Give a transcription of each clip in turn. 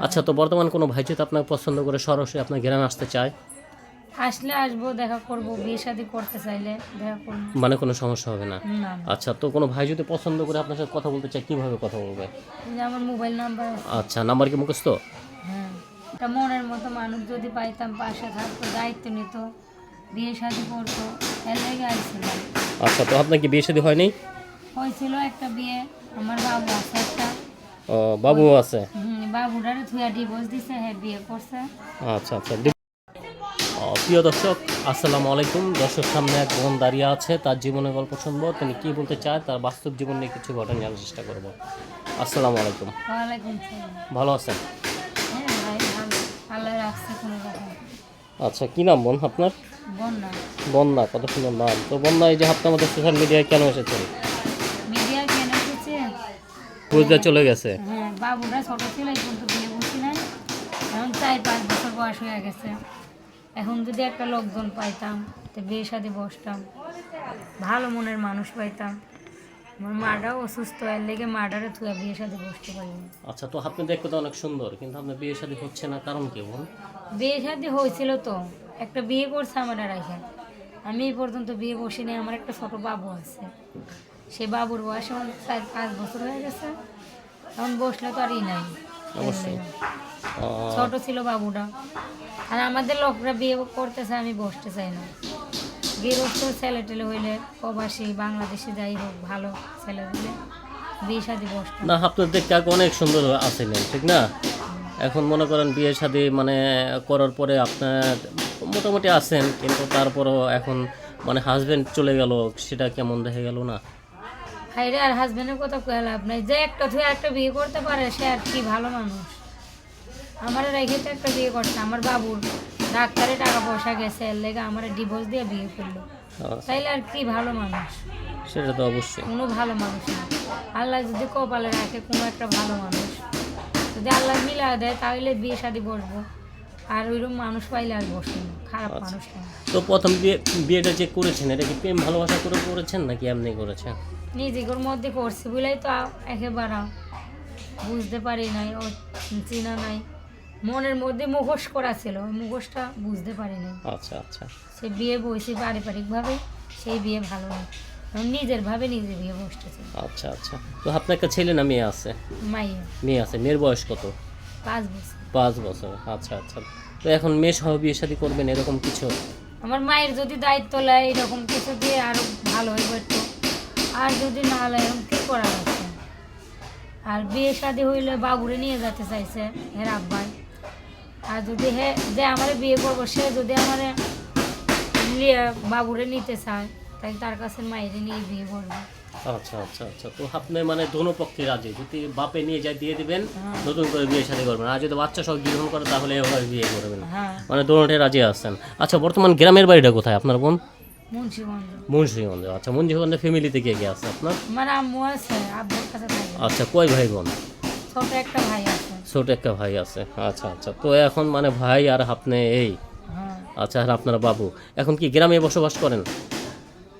আচ্ছা তো বর্তমান কোনো ভাই যদি আপনাকে পছন্দ করে সরাসরি আপনার গ্রামে আসতে চায়? আসলে আসব দেখা করব বিয়ে শাদী করতে চাইলে দেখা করব। মানে কোনো সমস্যা হবে না। আচ্ছা তো কোনো ভাই যদি পছন্দ করে আপনার সাথে কথা বলতে চায় কীভাবে কথা বলবে? আমার মোবাইল নাম্বার আচ্ছা নাম্বার কি মুখস্থ? হ্যাঁ মনের মতো মানুষ যদি পাইতাম পাশে থাকতো দায়িত্ব নিত বিয়ে শাদী করতো এর লেগে আচ্ছা তো আপনার কি বিয়ে শাদী হয়নি? হয়েছিল একটা বিয়ে আমার বাবু আছে একটা। ও, বাবু আছে? হুম, বাবুটারে থুয়া ডিভোর্স দিছে হ্যাঁ বিয়ে করছে। আচ্ছা আচ্ছা। প্রিয় দর্শক আসসালামু আলাইকুম। দর্শক সামনে এক বোন দাঁড়িয়ে আছে তার জীবনের গল্প শুনব। তিনি কি বলতে চায় তার বাস্তব জীবন নিয়ে কিছু ঘটনা জানার চেষ্টা করব। আসসালামু আলাইকুম। ভালো আছেন? হ্যাঁ আচ্ছা কি নাম বোন আপনার? বন্যা। বন্যা কত সুন্দর নাম। তো বন্যা এই যে আপনি আমাদের সোশ্যাল মিডিয়ায় কেন এসেছে? বুঝতে চলে গেছে। হ্যাঁ বাবুরা ছোট ছিল এই পর্যন্ত বিয়ে নাই। এখন চার পাঁচ বছর বয়স হয়ে গেছে। এখন যদি একটা লোকজন পাইতাম তো বিয়ে সাথে বসতাম ভালো মনের মানুষ পাইতাম আমার মাটাও অসুস্থ এর লেগে মাটারে থুয়া বিয়ে সাথে বসতে পারিনি আচ্ছা তো আপনি দেখতে তো অনেক সুন্দর কিন্তু আপনার বিয়ে শাদী হচ্ছে না কারণ কি বোন বিয়ে শাদি হয়েছিল তো একটা বিয়ে করছে আমার রাখে আমি এই পর্যন্ত বিয়ে বসিনি আমার একটা ছোট বাবু আছে। সে বাবুর বয়স এখন চার পাঁচ বছর হয়ে গেছে। এখন বসলে তো আর ই নাই। অবশ্যই। ছোট ছিল বাবুটা। আর আমাদের লোকরা বিয়ে করতেছে আমি বসতে চাই না। গৃহস্থ ছেলে টেলে হইলে প্রবাসী বাংলাদেশে যাই হোক ভালো ছেলে হইলে বিয়ে শাদি বসতাম। না আপনার দেখতে আগে অনেক সুন্দর আছিলেন ঠিক না? এখন মনে করেন বিয়ে শাদী মানে করার পরে আপনার মোটামুটি আছেন কিন্তু তারপরও এখন মানে হাজবেন্ড চলে গেল সেটা কেমন দেখে গেল না? হাইরে আর হাজবেন্ডের কথা কয়ে লাভ নাই। যে একটা তুই একটা বিয়ে করতে পারে সে আর কি ভালো মানুষ। আমার রেখে তো একটা বিয়ে করছে আমার বাবুর। ডাক্তারে টাকা পয়সা গেছে এর লেগে আমার ডিভোর্স দিয়ে বিয়ে করল। তাইলে আর কি ভালো মানুষ? সেটা তো অবশ্যই। কোনো ভালো মানুষ না। আল্লাহ যদি কপালে রাখে কোনো একটা ভালো মানুষ। যদি আল্লাহ মিলা দেয় তাহলে বিয়ে শাদি বসবো। আর ওইরকম মানুষ পাইলে আর বসবো না খারাপ আচ্ছা। মানুষ না। তো প্রথম বিয়ে বিয়েটা যে করেছেন এটা কি প্রেম ভালোবাসা করে করেছেন নাকি এমনি করেছেন? নিজের মধ্যে করছি বলেই তো একেবারে বুঝতে পারি নাই ও চিনা নাই। মনের মধ্যে মুখোশ করা ছিল ওই মুখোশটা বুঝতে পারি নাই। আচ্ছা আচ্ছা। সে বিয়ে বসে পারিবারিকভাবে সেই বিয়ে ভালো না। নিজের ভাবে নিজে বিয়ে বসতেছে। আচ্ছা আচ্ছা। তো আপনার একটা ছেলে না মেয়ে আছে? মেয়ে আছে মেয়ের বয়স কত? পাঁচ বছর। পাঁচ বছর আচ্ছা আচ্ছা। তো এখন মেয়ে সহ বিয়ে শাদী করবেন এরকম কিছু? আমার মায়ের যদি দায়িত্ব নেয় এরকম কিছু দিয়ে আরও ভালো হইব একটু। আর যদি না এরকম কি করা যাচ্ছে? আর বিয়ে শাদি হইলে বাবুরে নিয়ে যেতে চাইছে হের আব্বাই। আর যদি হে যে আমার বিয়ে করব সে যদি আমার বাবুরে নিতে চায় তাই তার কাছে মায়ের নিয়ে বিয়ে করব। আচ্ছা আচ্ছা আচ্ছা। তো আপনি মানে দোনো পক্ষে রাজি। যদি বাপে নিয়ে যায় দিয়ে দিবেন হ্যাঁ। নতুন করে বিয়ে শাদী করবেন। আর যদি বাচ্চা সব গ্রহণ করে তাহলে বিয়ে করবেন হ্যাঁ। মানে দোনোটাই রাজি আছেন। আচ্ছা বর্তমান গ্রামের বাড়িটা কোথায়? আপনার বোন? মুন্সিগঞ্জ। আচ্ছা মুন্সিগঞ্জে ফ্যামিলিতে কে কে আছে আপনার? আমার আম্মু আছে আব্বুর কাছে আচ্ছা কয় ভাই বোন? ছোট একটা ভাই আছে। ছোট একটা ভাই আছে। আচ্ছা আচ্ছা। তো এখন মানে ভাই আর আপনি এই। হ্যাঁ। আচ্ছা আর আপনার বাবু। এখন কি গ্রামে বসবাস করেন?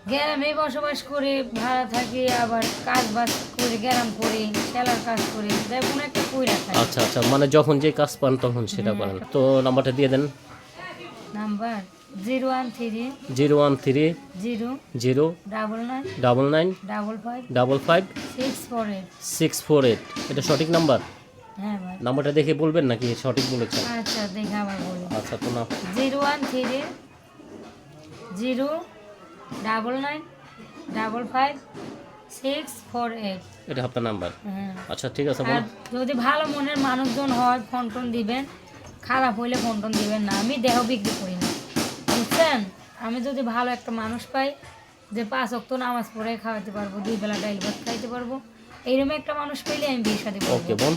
গ্রামে বসবাস করি ভাড়া থাকি আবার কাজ বাজ করি গ্রাম করি সেলার কাজ করি যাই কোনো একটা কইরা খাই আচ্ছা আচ্ছা মানে যখন যে কাজ পান তখন সেটা করেন তো নাম্বারটা দিয়ে দেন। Number zero one three zero one three zero zero double nine double nine double five double five six four eight. Six four eight. এটা সঠিক নাম্বার? হ্যাঁ ভাই। নাম্বারটা দেখে বলবেন নাকি সঠিক বলেছেন? আচ্ছা দেখে আবার বলি। আচ্ছা তো না zero one three zero double nine double five six four eight. এটা আপনার নাম্বার? আচ্ছা ঠিক আছে আর যদি ভালো মনের মানুষজন হয় ফোন টোন দিবেন। খারাপ হইলে ফোন টোন দিবেন না। আমি দেহ বিক্রি করি না। বুঝছেন? আমি যদি ভালো একটা মানুষ পাই যে পাঁচ অক্ত নামাজ পড়ে খাওয়াতে পারব দুই বেলা ডাইল ভাত খাইতে পারব এইরকম একটা মানুষ পেলে আমি বিয়ে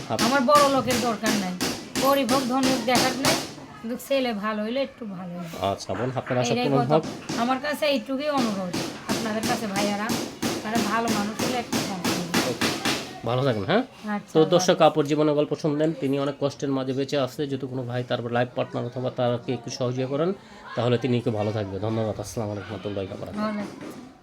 আপ- আমার বড় লোকের দরকার নাই। গরিব হোক ধনী দেখার নাই। কিন্তু ছেলে ভালো হইলে একটু ভালো আচ্ছা বোন আপনার আশা পূরণ হোক? আমার কাছে এইটুকুই অনুরোধ। আপনাদের কাছে ভাইয়ারা মানে ভালো মানুষ হলে একটু ভালো থাকেন হ্যাঁ? আচ্ছা তো দর্শক কাপড় জীবনের গল্প শুনলেন। তিনি অনেক কষ্টের মাঝে বেঁচে আসছে যদি কোনো ভাই তারপর লাইফ পার্টনার অথবা তারকে একটু সহযোগিতা করেন তাহলে তিনি একটু ভালো থাকবে। ধন্যবাদ। আসসালামু আলাইকুম রহমতুল্লাহ